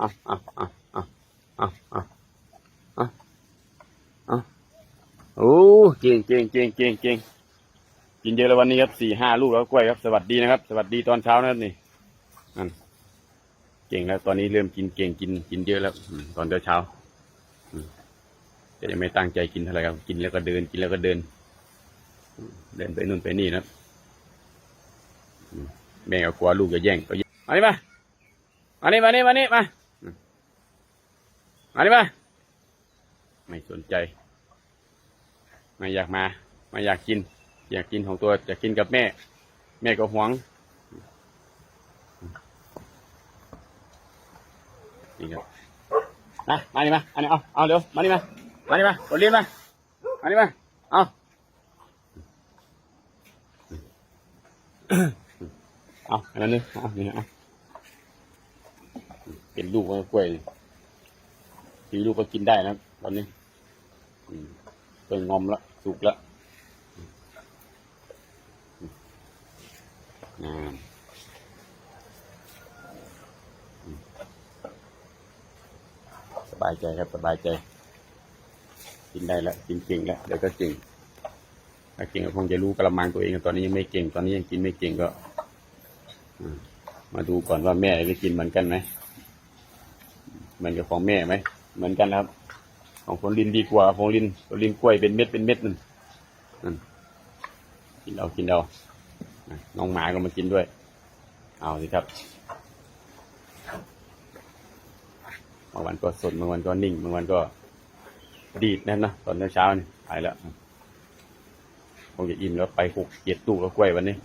อาเอาเอาเอาเอาเอาเอาเอโอ้เก่งเก่งเก่งเก่งเก่งกินเยอะแล้ววันนี้ครับสี่ห้าลูกแล้วกล้วยครับ สวัสดีนะครับ สวัสดีตอนเช้านะครับนี่นั่นเก่งแล้ว ตอนนี้เริ่มกินเก่งกินกินเยอะแล้วตอนเช้าเช้าแต่ยังไม่ตั้งใจกินเท่าไหร่ครับ กินแล้วก็เดิน กินแล้วก็เดิน เดินไปนู่นไปนี่นะแม่ก็กลัวลูกจะแย่งก็แย่งมานี่มามานี่มานี่มานี่มา มานี่มาไม่สนใจ ไม่อยากมา ไม่อยากกิน อยากกินของตัวอยากกินกับแม่ แม่ก็หวงนี่ครับมามานี่มาอันนี้เอาเอาเร็วมานี่มามานี่มาโอเลียนมามานี่มาเอาเอาอันนั้นนึงเอานี่เอาเป็นลูกกล้วย ทีลูกก็กินได้นะตอนนี้เป็นงอมละสุกละงามสบายใจครับ สบายใจ กินได้แล้วกินเก่งแล้วเดี๋ยวก็เก่งถ้าเก่งก็คงจะรู้กระมังตัวเองตอนนี้ยังไม่เก่ง ตอนนี้ยังกินไม่เก่งก็มมาดูก่อนว่าแม่จะกินเหมือนกันไหมเหมือนกับของแม่ไหม เหมือนกันครับ ของคนลินดีกว่าของลินของลินกล้วยเป็นเม็ดเป็นเม็ดนั่นนั่นกินเอากินเอาน้องหมาก็มากินด้วย เอาสิครับบางวันก็สดบางวันก็นิ่งบางวันก็ดีดนั่นนะตอนเช้าๆนี่ไปแล้วคงจะอิ่มแล้วไปหกเจ็ดตู้แล้วกล้วยวันนี้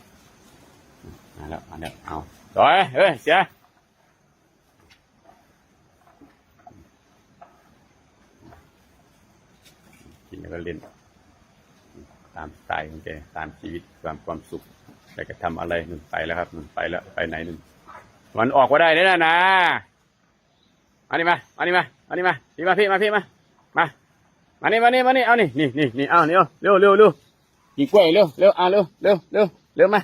มาแล้วมาแล้วเอาต่อยเฮ้ยเสีย กินแล้วก็เล่น ตามสไตล์ของแกตามชีวิตความความสุขแต่ก็ทำอะไรหนึ่งไปแล้วครับหนึ่งไปแล้วไปไหนหนึ่งมันออกมาได้เลยนะนะมานี่มามานี่มามานี่มาพี่มาพี่มาพี่มามามานี่มานี่มานี่เอานี่นี่นี่นี่เอานี่เอาเร็วเร็วเร็วกินกล้วยเร็วเร็วเอาเร็วเร็วเร็วเร็วมา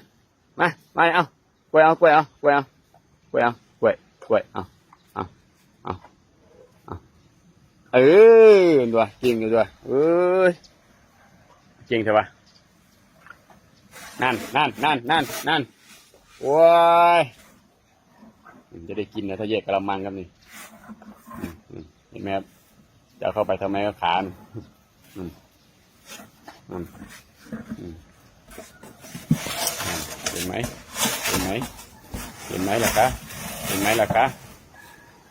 มามาเอากล้วยเอากล้วยเอากล้วยเอากล้วยเอากล้วยกล้วยเอเอาเอาเอา เออด้วยจริงด้วยเอ้ยจริงใช่ปะนั่นนั่นนั่นนั่นนั่นโว้ยมันจะได้กินนะถ้าแยกกระมังครับนี่อืมอืมเห็นไหมครับจะเอาเข้าไปทำไมก็ขาน่ะอืมอืมอืมนั่นเห็นไหมเห็นไหมเห็นไหมล่ะคะเห็นไหมล่ะคะ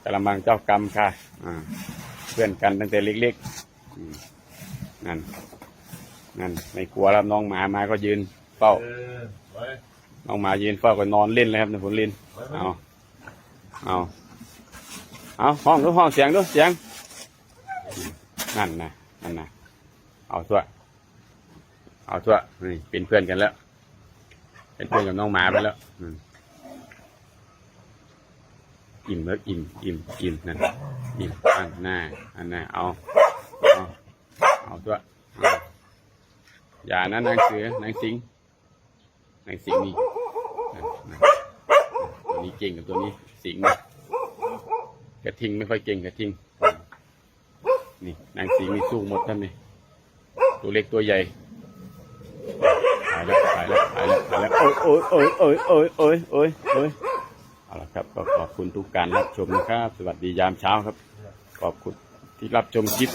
กระมังเจ้ากรรมค่ะอ่า เพื่อนกันตั้งแต่เล็กๆอืมนั่นนั่นไม่กลัวแล้วน้องหมามาก็ยืนเฝ้าเออไว้น้องหมายืนเฝ้าก็นอนเล่นเลยครับนะผลลินเอาเอาเอาห้องดูห้องเสียงดูเสียง นั่นนะนั่นนะเอาทั่วเอาทั่วนี่เป็นเพื่อนกันแล้ว เป็นเพื่อนกับน้องหมาไปแล้ว อิ่มแล้วอิ่มอิ่มอิ่มนั่นอิ่มอันหน้าอันหน้าเอาเอาเอาทั่วเอาอย่านะนางเสือนางสิงนางสิงนี่ตัวนี้เก่งกับตัวนี้สิงนะกระทิงไม่ค่อยเก่งกระทิงนี่นางสิงนี่สู้หมดท่านนี่ตัวเล็กตัวใหญ่ตายแล้วตายแล้วตายแล้วตายแล้วโอ้ยโอ้ยโอ้ยโอ้ยโอ้ยโอ้ยโอ้ย เอาละครับก็ขอบคุณทุกการรับชมนะครับ สวัสดียามเช้าครับ ขอบคุณที่รับชมคลิป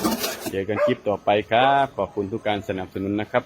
เจอกันคลิปต่อไปครับ ขอบคุณทุกการสนับสนุนนะครับ